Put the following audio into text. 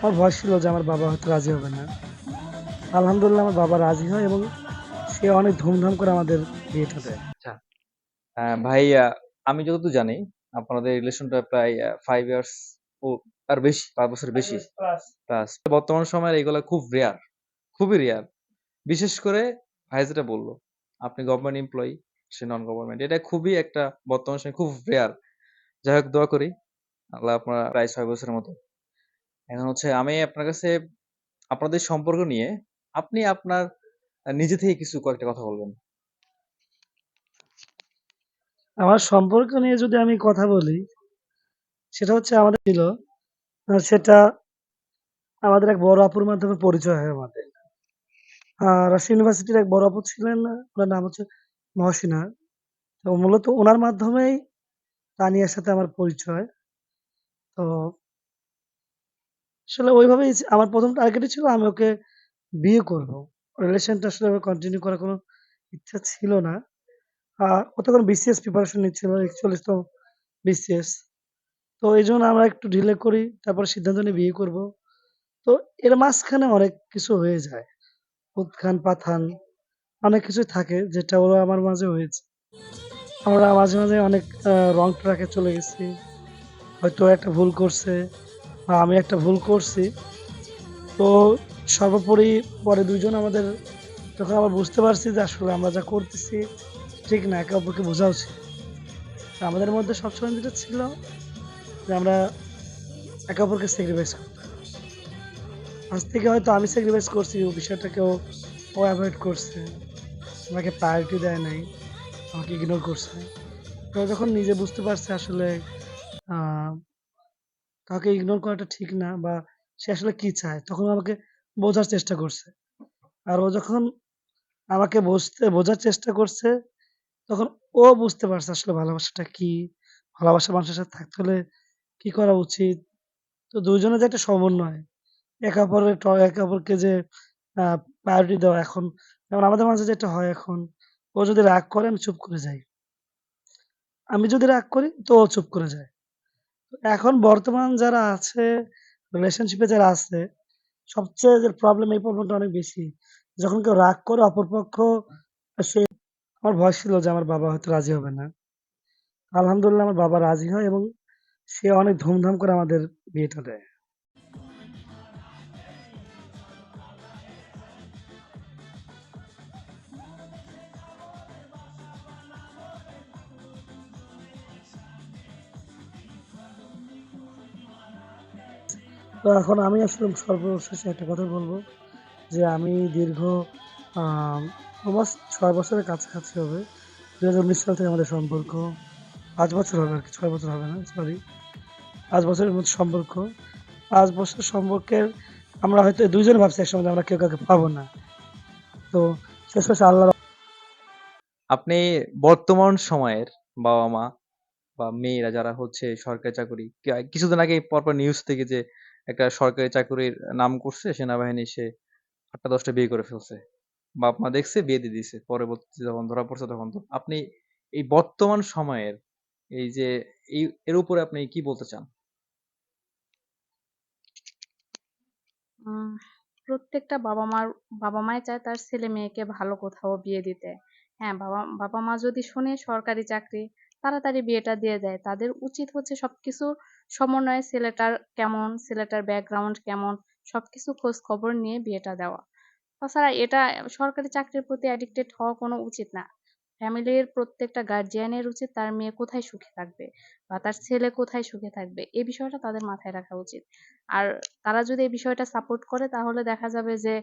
আমার ভয় ছিল যে আমার বাবা হয়তো রাজি হবে না। আলহামদুলিল্লাহ আমার বাবা রাজি হয় এবং সে অনেক ধুমধাম করে আমাদের বিয়েটা দেয়। আহ, ভাই আমি যতদূর জানি আপনাদের রিলেশনটা প্রায় ফাইভ ইয়ার্স ও আর বেশি পাঁচ বছর বেশি। প্লাস বর্তমান সময়ের এগুলা খুব রেয়ার খুবই রেয়ার বিশেষ করে ভাই যেটা বলল আপনি গভর্নমেন্ট এমপ্লয়ি সে নন গভর্নমেন্ট এটা খুবই একটা বর্তমান সময় খুব রেয়ার যাই হোক দোয়া করি আল্লাহ আপনার প্রায় ছয় বছরের মতো এখন হচ্ছে আমি আপনার কাছে আপনাদের সম্পর্ক নিয়ে আপনি আপনার নিজে থেকে কিছু কয়েকটা কথা বলবেন। আমার সম্পর্ক নিয়ে যদি আমি কথা বলি সেটা হচ্ছে আমাদের ছিল আহ, সেটা আমাদের এক বড় আপুর মাধ্যমে পরিচয় হয় আমাদের। আর রাজশাহী ইউনিভার্সিটির এক বড় আপু ছিলেন ওনার নাম হচ্ছে মহসিনা। তো মূলত ওনার মাধ্যমেই তানিয়ার সাথে আমার পরিচয়। তো আসলে ওইভাবেই আমার প্রথম টার্গেটই ছিল আমি ওকে বিয়ে করব। রিলেশনটা আসলে কন্টিনিউ করার কোনো ইচ্ছা ছিল না। আর ও তখন বিসিএস প্রিপারেশন নিচ্ছিল একচল্লিশ তো বিসিএস তো এই জন্য আমরা একটু ডিলে করি, তারপরে সিদ্ধান্ত নিয়ে বিয়ে করব। তো এর মাঝখানে অনেক কিছু হয়ে যায়। উত্থান, পাথান, অনেক কিছু থাকে যেটা ওরা আমার মাঝে হয়েছে। আমরা মাঝে মাঝে অনেক রং ট্র্যাকে চলে গেছি। হয়তো একটা ভুল করছে। আমি একটা ভুল করছি। তো সর্বোপরি পরে দুজন আমাদের যখন আমরা বুঝতে পারছি যে আসলে আমরা যা করতেছি ঠিক না, একে অপরকে বোঝা উচিত। আমাদের মধ্যে সবসময় যেটা ছিল যে আমরা একে অপরকে স্যাক্রিফাইস করতাম। আজ থেকে হয়তো আমি স্যাক্রিফাইস করছি, ও বিষয়টাকে ও অ্যাভয়েড করছে। আমাকে প্রায়োরিটি দেয় নাই, আমাকে ইগনোর করছে। তো যখন নিজে বুঝতে পারছে আসলে কাউকে ইগনোর করাটা ঠিক না বা সে আসলে কি চায়, তখন আমাকে বোঝার চেষ্টা করছে। আর ও যখন আমাকে বুঝতে, বোঝার চেষ্টা করছে, তখন ও বুঝতে পারছে আসলে ভালোবাসাটা কি। ভালোবাসা মানুষের সাথে থাকতে হলে কি করা উচিত? তো দুইজনের যে একটা সমন্বয়, একে অপরের একে অপরকে যে প্রায়োরিটি দেওয়া এখন, যেমন আমাদের মাঝে যেটা হয় এখন, ও যদি রাগ করে আমি চুপ করে যাই। আমি যদি রাগ করি তো ও চুপ করে যায়। এখন বর্তমান যারা আছে রিলেশনশিপে যারা আছে, সবচেয়ে যে প্রবলেম এই প্রবলেমটা অনেক বেশি। যখন কেউ রাগ করে অপরপক্ষ সে আমার ভয় ছিল যে আমার বাবা হয়তো রাজি হবে না। আলহামদুলিল্লাহ আমার বাবা রাজি হয় এবং সে অনেক ধুমধাম করে আমাদের বিয়েটা দেয়। তো এখন আমি আসলে সর্বশেষে একটা কথা বলব যে আমি দীর্ঘ অলমোস্ট ছয় বছরের কাছাকাছি হবে। দু হাজার উনিশ সাল থেকে আমাদের সম্পর্ক, পাঁচ বছর হবে আর কি, ছয় বছর হবে না সরি পাঁচ বছরের মধ্যে সম্পর্ক। পাঁচ বছর সম্পর্কের আমরা হয়তো দুইজন ভাবছি একসময় যে আমরা কেউ কাউকে পাবো না। তো শেষ শেষে আল্লাহ আপনি বর্তমান সময়ের বাবা মা বা মেয়েরা যারা হচ্ছে সরকারি চাকরি, কিছুদিন আগে পরপর নিউজ থেকে যে একটা সরকারি চাকরির নাম করছে, সেনাবাহিনী সে আটটা দশটা বিয়ে করে ফেলছে। বাপ মা দেখছে, বিয়ে দিয়ে দিছে। পরবর্তীতে যখন ধরা পড়ছে তখন তো আপনি এই বর্তমান সময়ের এই যে এই, এর উপরে আপনি কি বলতে চান? প্রত্যেকটা বাবা মার, বাবা মাই চায় তার ছেলে মেয়েকে ভালো কোথাও বিয়ে দিতে। হ্যাঁ বাবা বাবা মা যদি শুনে সরকারি চাকরি, তাড়াতাড়ি বিয়েটা দিয়ে দেয়। তাদের উচিত হচ্ছে সবকিছু সমন্বয়ে ছেলেটার কেমন, ছেলেটার ব্যাকগ্রাউন্ড কেমন, সবকিছু খোঁজ খবর নিয়ে বিয়েটা দেওয়া। তাছাড়া এটা সরকারি চাকরির প্রতি অ্যাডিক্টেড হওয়া কোনো উচিত না। ফ্যামিলির প্রত্যেকটা গার্জিয়ানের উচিত তার মেয়ে কোথায় সুখে থাকবে বা তার ছেলে কোথায় সুখে থাকবে, এই বিষয়টা তাদের মাথায় রাখা উচিত। আর তারা যদি এই বিষয়টা সাপোর্ট করে তাহলে দেখা যাবে যে